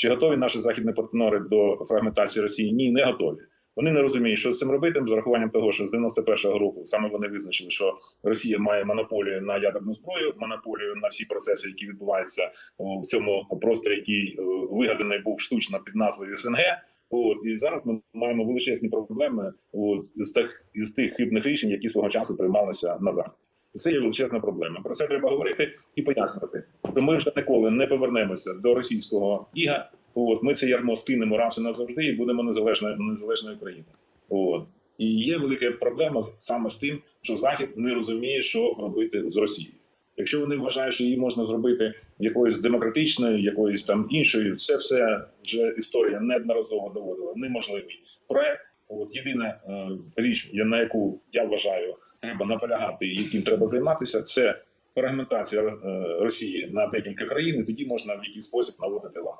Чи готові наші західні партнери до фрагментації Росії? Ні, не готові. Вони не розуміють, що з цим робити, з урахуванням того, що з 91-го року саме вони визначили, що Росія має монополію на ядерну зброю, монополію на всі процеси, які відбуваються в цьому просторі, який е, вигаданий був штучно під назвою СНГ. От і зараз ми маємо величезні проблеми от, з тих із тих хибних рішень, які свого часу приймалися на заході. Це є величезна проблема. Про це треба говорити і пояснювати. То ми вже ніколи не повернемося до російського іга. От ми це ярмо скинемо раз і назавжди, і будемо незалежною незалежною країною. От і є велика проблема саме з тим, що Захід не розуміє, що робити з Росією. Якщо вони вважають, що її можна зробити якоюсь демократичною, якоюсь там іншою, це все вже історія неодноразово доводила. Неможливий проект. От єдина е, річ, на яку я вважаю, треба наполягати і яким треба займатися, це фрагментація е, Росії на декілька країн. і Тоді можна в якийсь спосіб наводити лад.